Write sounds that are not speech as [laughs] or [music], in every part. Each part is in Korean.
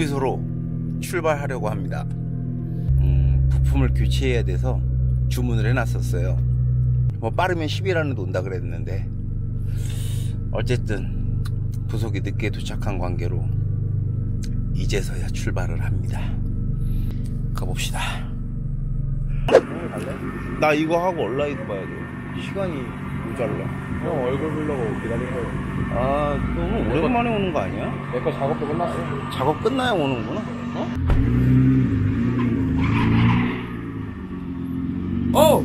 정비소로 출발하려고 합니다. 음, 부품을 교체해야 돼서 주문을 해놨었어요. 뭐 빠르면 10일 안에 온다 그랬는데 어쨌든 부속이 늦게 도착한 관계로 이제서야 출발을 합니다. 가봅시다. 나 이거 하고 온라인 봐야 돼. 시간이 모자라. 형 얼굴 보려고 기다린 거예요. 아, 너무 오랜만에 오는 거 아니야? 내 거 작업도 끝났어. 작업 끝나야 오는구나. 어? 어!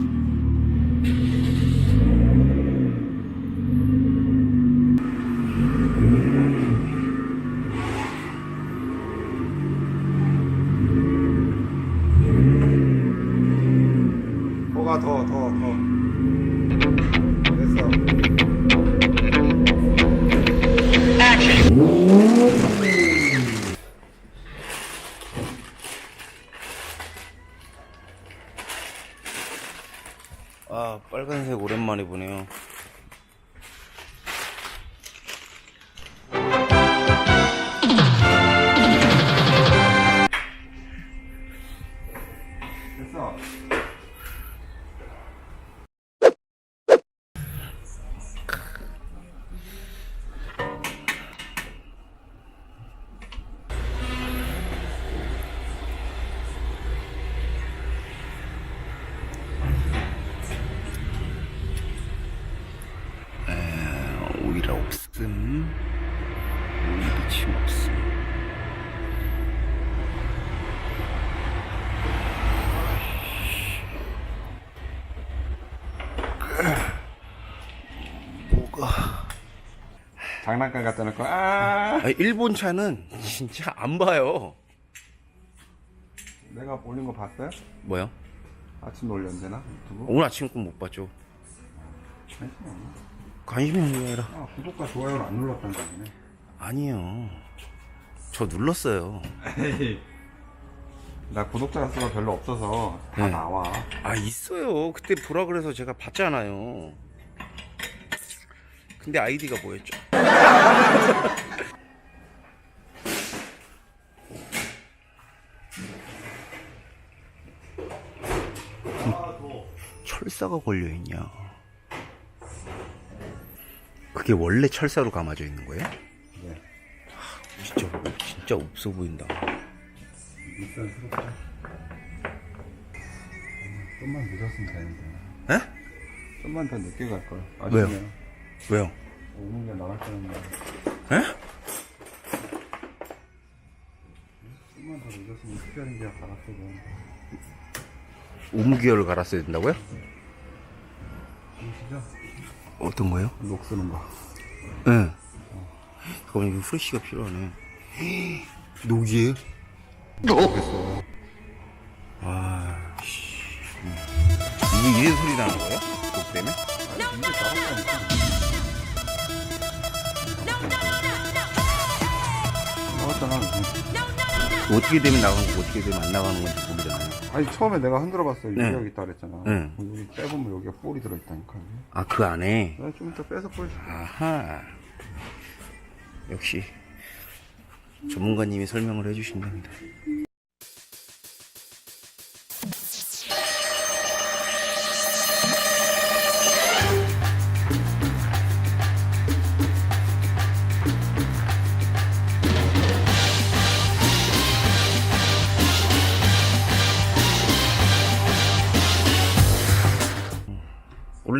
장난감 갖다 놓고, 아! 아, 일본 차는 진짜 안 봐요. 내가 올린 거 봤어요? 뭐요? 아침에 올렸나? 유튜브? 오늘 아침 건 못 봤죠. 관심이 없나? 관심이 없는 게 아니라. 아, 구독과 좋아요를 안 눌렀다는 얘기네. 아니요. 저 눌렀어요. 에이. 나 구독자 수가 별로 없어서 다 네. 나와. 아, 있어요. 그때 보라 그래서 제가 봤잖아요. 근데 아이디가 뭐였죠? 철사가 걸려있냐. 그게 원래 철사로 감아져 있는 거예요? 네. 진짜, 진짜 없어 보인다. 일단. 좀만 늦었으면 되는데. 에? 좀만 더 늦게 갈 걸. 왜요? 아쉽네요. 왜요? 오는 게 나갈 거는데. 에? 좀만 더 늦었으면 특별한 게 갈았거든. 우무기어를 갈았어야 된다고요? 보시죠? 어떤 거요? 녹 쓰는 거. 응. 잠깐만, 이거 후레쉬가 필요하네. [gasps] 녹이에요? 됐어. 아, 씨. 음. 이게 이런 소리 나는 거예요? 어떻게 되면 나가는 거고 어떻게 되면 안 나가는 건지 모르잖아요. 아니, 처음에 내가 흔들어 봤어. 네. 유리하게 있다 그랬잖아. 네. 여기 빼보면 여기가 볼이 들어있다니까. 아, 그 안에? 내가 좀 이따 빼서 보여줄게. 아하. 역시, 전문가님이 설명을 해주신답니다.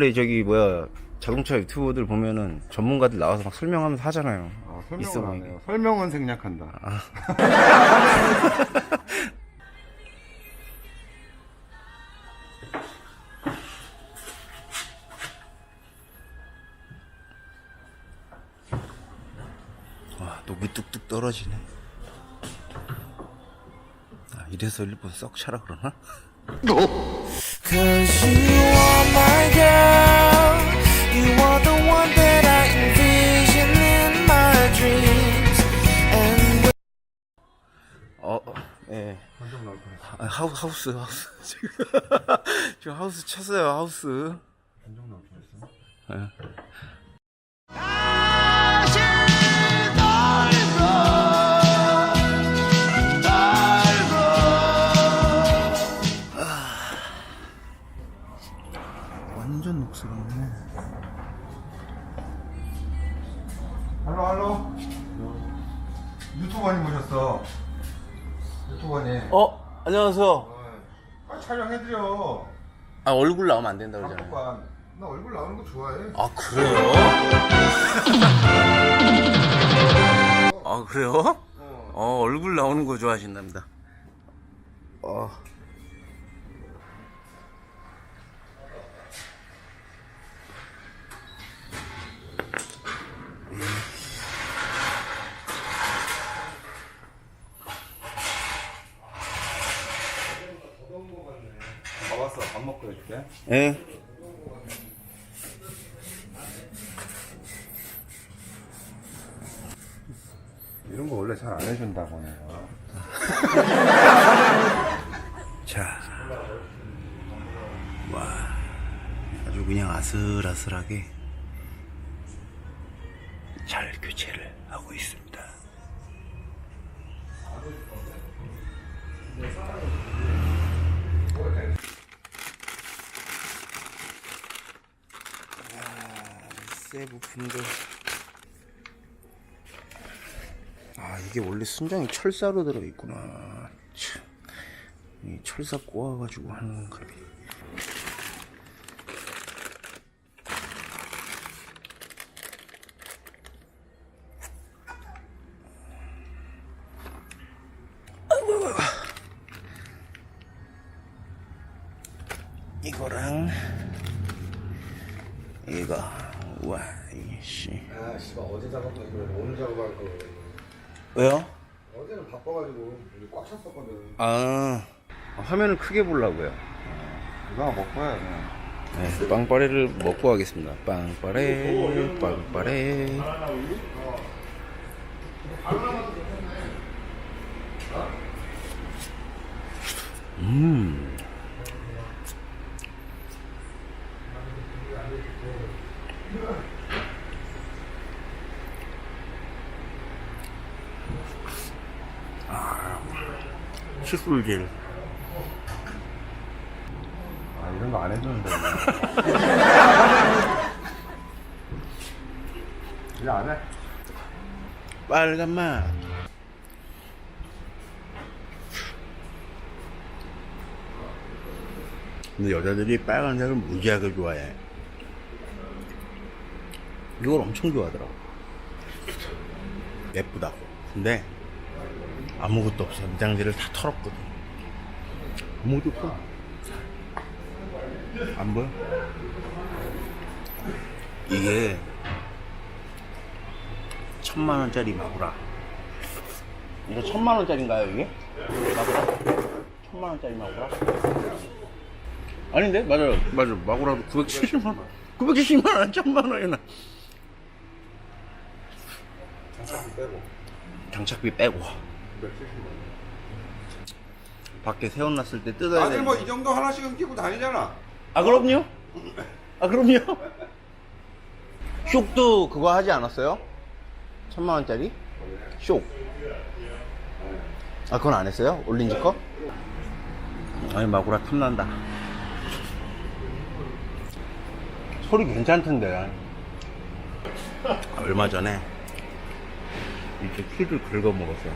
원래 저기 뭐야 자동차 유튜버들 보면은 전문가들 나와서 막 설명하면서 하잖아요. 아, 있어 설명은 안 보이게. 해요. 설명은 생략한다. [laughs] 와 녹이 뚝뚝 떨어지네. 아 이래서 일본 썩 차라 그러나? Cause you are my girl. You are the one that I envision in my dreams. And 어, 어, 예. 아, 하우, 하우스, 하우스. 지금, 지금 하우스 쳤어요, 하우스. 완 안녕하세요. 아, 촬영해드려 아, 얼굴 나오면 안 된다 그러잖아요. 잠깐만 나 얼굴 나오는 거 좋아해 아, 그래요? 아, 그래요? 어, 얼굴 나오는 거 좋아하신답니다. 어. 밥 왔어 밥 먹고 해줄게 예. 이런 거 원래 잘 안 해준다고 내가 [laughs] 자. 와. 아주 그냥 아슬아슬하게 순장이 철사로 들어있구나. 참. 이 철사 꼬아가지고 하는 거비. 이거랑 이거 와 이씨 아 씨발 어제 작업한 거 오늘 작업할 거 왜요? 바빠가지고 여기 꽉 찼었거든 아 화면을 크게 보려고요. 이거 하나 먹고 해 그냥 네, 빵빠레를 먹고 가겠습니다. 빵빠레, 빵빠레. 음. 아, 칫솔질. 아 이런 거 안 해주는데 [laughs] 이제 안 해? 빨간 맛. 근데 여자들이 빨간색을 무지하게 좋아해. 이걸 엄청 좋아하더라고. 예쁘다고. 근데 아무것도 없어. 미장지를 다 털었거든. 아무것도 없어. 안 보여? 이게 천만 원짜리 마구라. 이거 천만 원짜리인가요 이게? 마구라? 천만 원짜리 마구라? 아닌데? 맞아, 맞아. 마구라도 970만 원. 970만 원, 천만 원이나. 장착비 빼고 장착비 빼고. 270만 밖에 세워놨을 때 뜯어야 다들 돼. 뭐 이 정도 하나씩은 끼고 다니잖아 아 그럼요? 아 그럼요? 쇽도 그거 하지 않았어요? 천만 원짜리? 쇽. 아 그건 안 했어요? 올린지 거? 아니 마구라 틈난다. 소리 괜찮던데. 얼마 전에 이렇게 키를 긁어 먹었어.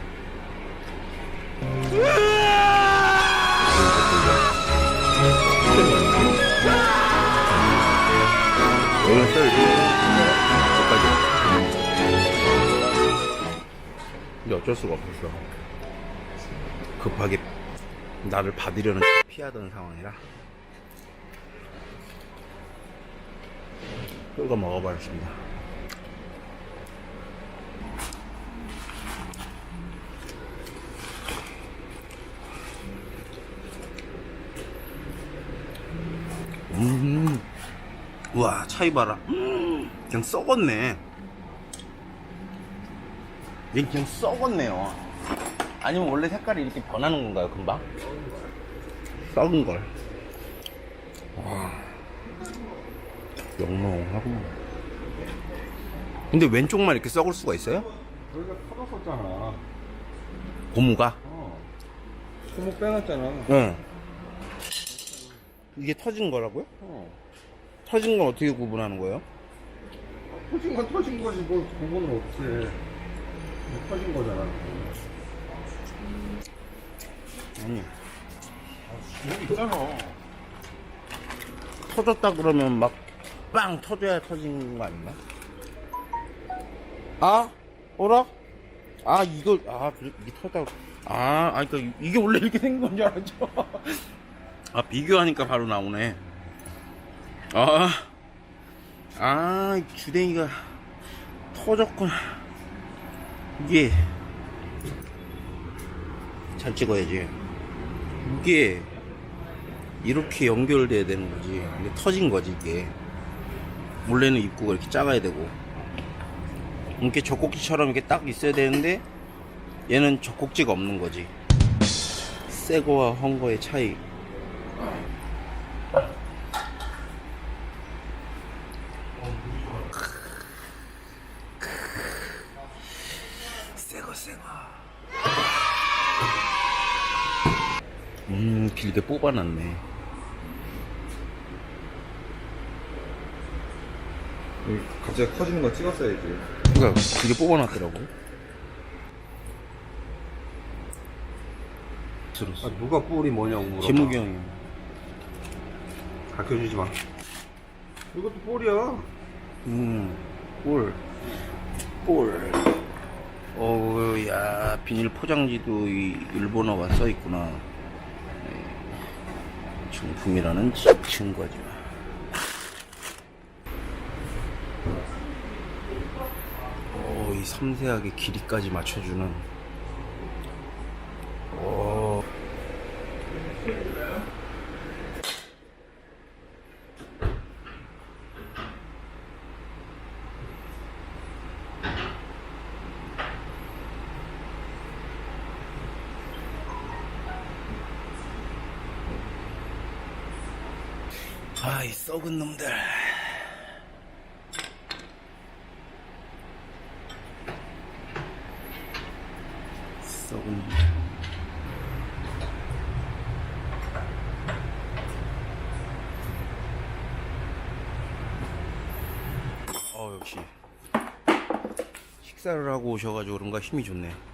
여기는 썰 끝까지 근데 어쩔 수가 없었어. 급하게 나를 받으려는 피하던 상황이라. 끓여 먹어버렸습니다 음 우와 차이 봐라. 음, 그냥 썩었네. 얘 그냥 썩었네요. 아니면 원래 색깔이 이렇게 변하는 건가요 금방? 썩은 걸. 와, 영롱하고 근데 왼쪽만 이렇게 썩을 수가 있어요? 여기가 터졌었잖아. 고무가? 어. 소목 빼놨잖아. 응. 이게 터진 거라고요? 어 터진 건 어떻게 구분하는 거예요? 터진 건 터진 거지 뭐 그거는 없지. 터진 거잖아. 아니 여기 있잖아. 터졌다 그러면 막 빵 터져야 터진 거 아닌가? 아? 어라? 아 이거 아 그래 이게 터졌다 아, 아 그러니까 이게 원래 이렇게 생긴 건 줄 알았죠 아 비교하니까 바로 나오네 아, 아 주댕이가 터졌구나 이게 잘 찍어야지 이게 이렇게 연결돼야 되는 거지. 근데 터진 거지, 이게. 원래는 입구가 이렇게 작아야 되고. 이렇게 젖꼭지처럼 이렇게 딱 있어야 되는데, 얘는 젖꼭지가 없는 거지. 새 거와 헌 거의 차이. 음, 길게 뽑아놨네. 여기 갑자기 커지는 거 찍었어야지. 그니까, 길게 뽑아놨더라고. 들었어. 아, 누가 뿔이 뭐냐고 물어봐. 재무기 형이. 가르쳐주지 마. 이것도 뿔이야. 음, 볼. 볼. 어우, 야, 비닐 포장지도 이 일본어가 써 있구나. 네. 중품이라는 지- 증거죠. 오, 이 섬세하게 길이까지 맞춰주는. 아, 이 썩은 놈들. 썩은 놈들. 어, 역시. 식사를 하고 오셔가지고 그런가 힘이 좋네.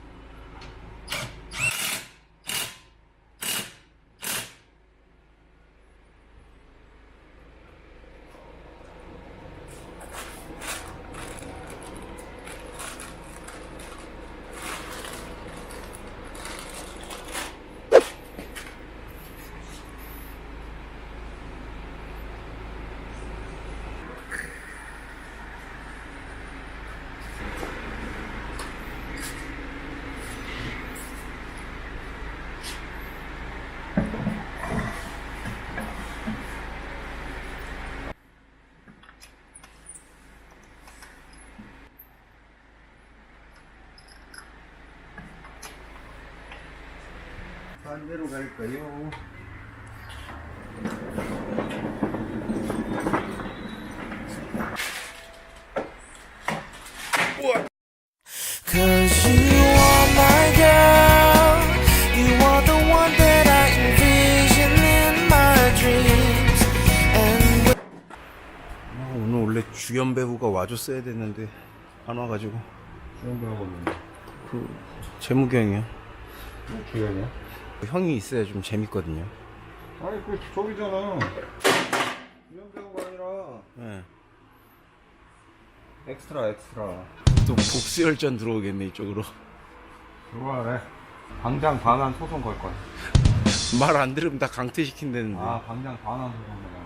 Envision in my dreams. And 아, 오늘 원래 주연 배우가 와줬어야 됐는데 안 와가지고 주연배하고 있는데. 그 재무기 형이요. 주연이야? 형이 있어야 좀 재밌거든요. 아니, 그, 저기잖아. 주연배우가 아니라, 예. 엑스트라, 엑스트라. 또 복수 열전 들어오겠네 이쪽으로. 하래. 당장 반환 소송 걸 거야. 말 안 들으면 다 강퇴시킨다는데. 아, 당장 반환 소송 거야.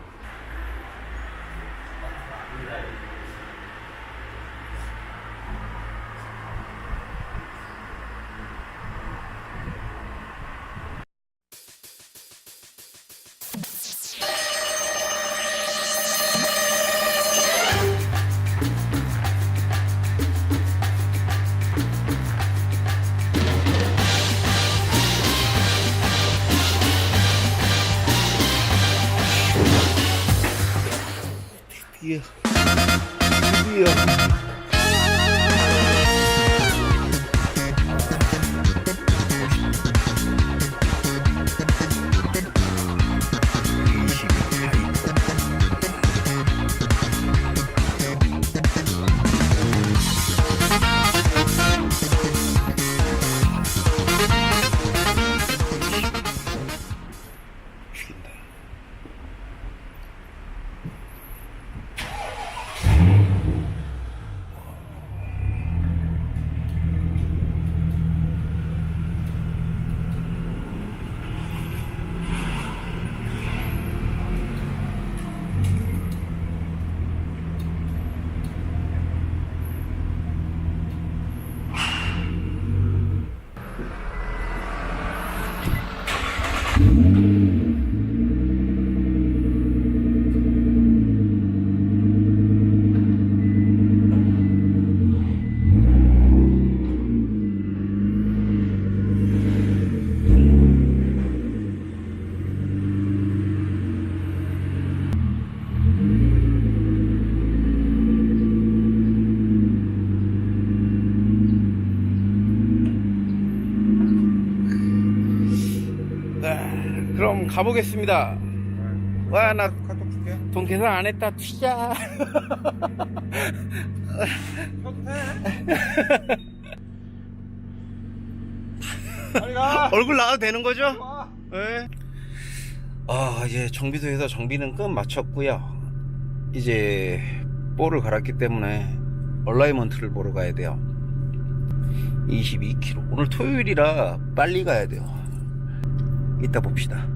가보겠습니다. 와, 나돈 카톡 줄게. 계산 안 했다. 튀자. 빨리 가. [laughs] 얼굴 나와도 되는 거죠? 와. 네. 아, 이제 정비소에서 정비는 끝 마쳤고요. 이제 볼을 갈았기 때문에 얼라이먼트를 보러 가야 돼요. 22km. 오늘 토요일이라 빨리 가야 돼요. 이따 봅시다.